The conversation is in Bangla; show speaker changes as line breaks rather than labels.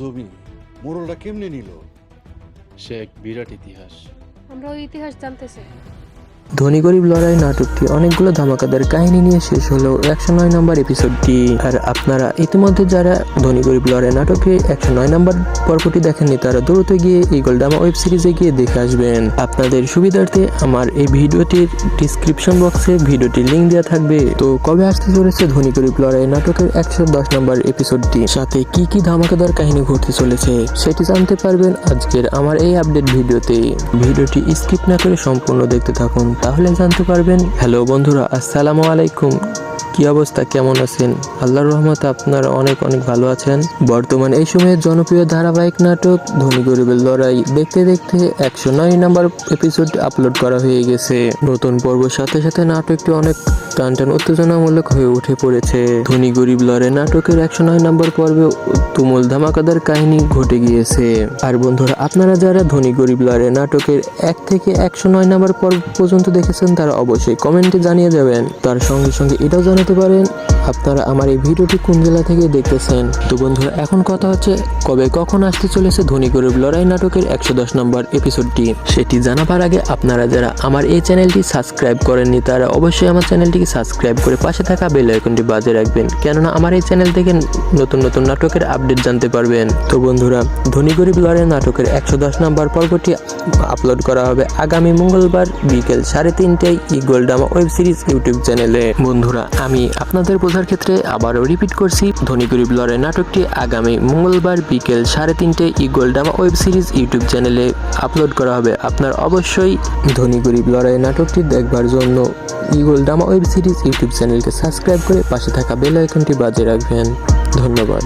জমি মোরলটা কেমনে নিল?
সে এক বিরাট ইতিহাস।
আমরা ওই ইতিহাস জানতে চাই।
ধনী গরিব লড়াই নাটকটি অনেকগুলো ধামাকাদার কাহিনী নিয়ে শেষ হলো একশো নয় নম্বর এপিসোডটি। আর আপনারা ইতিমধ্যে যারা ধনী গরিব লড়াই নাটকে একশো নয় নম্বর পর্বটি দেখেননি, তারা দ্রুত গিয়ে এই গোলডামা ওয়েব সিরিজে গিয়ে দেখে আসবেন। আপনাদের সুবিধার্থে আমার এই ভিডিওটির ডিসক্রিপশন বক্সে ভিডিওটির লিঙ্ক দেওয়া থাকবে। তো কবে আসতে চলেছে ধনী গরিব লড়াই নাটকের একশো দশ নম্বর এপিসোডটি? সাথে কি কি ধামাকাদার কাহিনী ঘটতে চলেছে সেটি জানতে পারবেন আজকের আমার এই আপডেট ভিডিওতে। ভিডিওটি স্কিপ না করে সম্পূর্ণ দেখতে থাকুন। তাহলে জানতে পারবেন। হ্যালো বন্ধুরা আসসালামু আলাইকুম। কি অবস্থা? কেমন আছেন? আল্লাহর রহমতে আপনারা অনেক অনেক ভালো আছেন। বর্তমান এই সময়ের জনপ্রিয় ধারাবাহিক নাটক ধনী গরিবের লড়াই দেখতে দেখতে একশো নয় নাম্বার এপিসোড আপলোড করা হয়ে গেছে। নতুন পর্বের সাথে সাথে নাটকটি অনেক টান টান উত্তেজনামূলক হয়ে উঠে পড়েছে। ধনী গরিব লড়াই নাটকের একশো নয় নম্বর পর্বে তুমুল ধামাকাদার কাহিনী ঘটে গিয়েছে। আর বন্ধুরা, আপনারা যারা ধনী গরিব লড়াই নাটকের এক থেকে একশো নয় নম্বর পর্ব পর্যন্ত দেখেছেন, তারা অবশ্যই কমেন্টে জানিয়ে যাবেন। তার সঙ্গে সঙ্গে এটাও জানাতে পারেন। আপনারা আমার এই ভিডিওটি কোন জেলা থেকে দেখতেছেন? তো বন্ধুরা, এখন কথা হচ্ছে কবে কখন আসতে চলেছে ধনী গরিব লড়াই নাটকের একশো দশ নম্বর এপিসোডটি সেটি জানাবার আগে আপনারা যারা আমার এই চ্যানেলটি সাবস্ক্রাইব করেননি, তারা অবশ্যই আমার চ্যানেলটিকে সাবস্ক্রাইব করে পাশে থাকা বেল আইকনটি বাজে রাখবেন, কেননা আমার এই চ্যানেল থেকে নতুন নতুন নাটকের আপডেট জানতে পারবেন। তো বন্ধুরা, ধনী গরিব লড়াই নাটকের একশো দশ নম্বর পর্বটি আপলোড করা হবে আগামী মঙ্গলবার বিকেল সাড়ে তিনটায় ইগোল ডামা ওয়েব সিরিজ ইউটিউব চ্যানেলে। বন্ধুরা, আমি আপনাদের বোঝার ক্ষেত্রে আবারও রিপিট করছি। ধনী গরিব নাটকটি আগামী মঙ্গলবার বিকেল সাড়ে তিনটে ইগোলডামা ওয়েব সিরিজ ইউটিউব চ্যানেলে আপলোড করা হবে। আপনার অবশ্যই ধনী গরিব লড়াই নাটকটি দেখবার জন্য ইগোলডামা ওয়েব সিরিজ ইউটিউব চ্যানেলকে সাবস্ক্রাইব করে পাশে থাকা বেল আইকনটি বাজে রাখবেন। ধন্যবাদ।